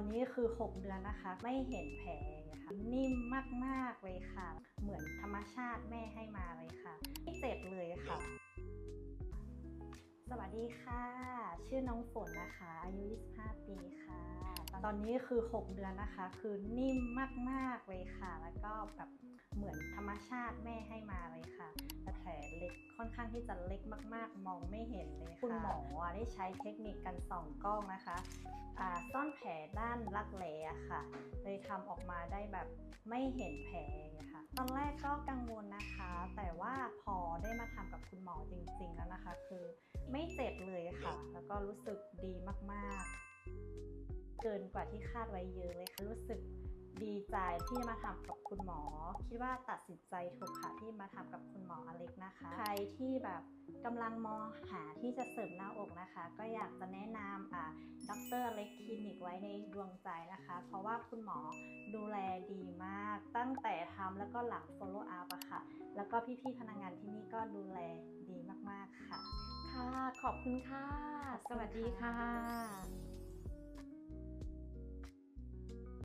อนนี้คือ 6 เดือนนะคะ ไม่เห็นแผลค่ะนิ่มมากๆเลยค่ะ เหมือนธรรมชาติแม่ให้มาเลยค่ะ ไม่เจ็บเลยค่ะ สวัสดีค่ะ ชื่อน้องฝนนะคะ อายุ 25 ปีค่ะ ตอนนี้คือ 6 เดือนนะคะ คือนิ่มมากๆเลยค่ะ แล้วก็แบบเหมือนธรรมชาติแม่ให้มา ค่อนข้างที่จะเล็กมาก ๆ มองไม่เห็นเลยค่ะคุณหมอได้ใช้เทคนิคการส่องกล้องนะคะซ่อนแผลด้านรักแร้ค่ะเลยทำออกมาได้แบบไม่เห็นแผลค่ะตอนแรกก็กังวลนะคะ แต่ว่าพอได้มาทำกับคุณหมอจริง ๆ แล้วนะคะ คือไม่เจ็บเลยค่ะ แล้วก็รู้สึกดีมาก ๆ เกินกว่าที่คาดไว้เยอะเลยค่ะรู้สึก ดีใจที่มาทำกับคุณหมอ คิดว่าตัดสินใจถูกค่ะที่มาทำกับคุณหมออเล็กนะคะ ใครที่แบบกำลังมองหาที่จะเสริมหน้าอกนะคะ ก็อยากจะแนะนำอ่าดรเล็กคลินิกไว้ในดวงใจนะคะ เพราะว่าคุณหมอดูแลดีมาก ตั้งแต่ทำแล้วก็หลัง follow up อะค่ะ แล้วก็พี่ๆพนักงานที่นี่ก็ดูแลดีมากๆค่ะ ค่ะ ขอบคุณค่ะขอบคุณสวัสดีค่ะค่ะ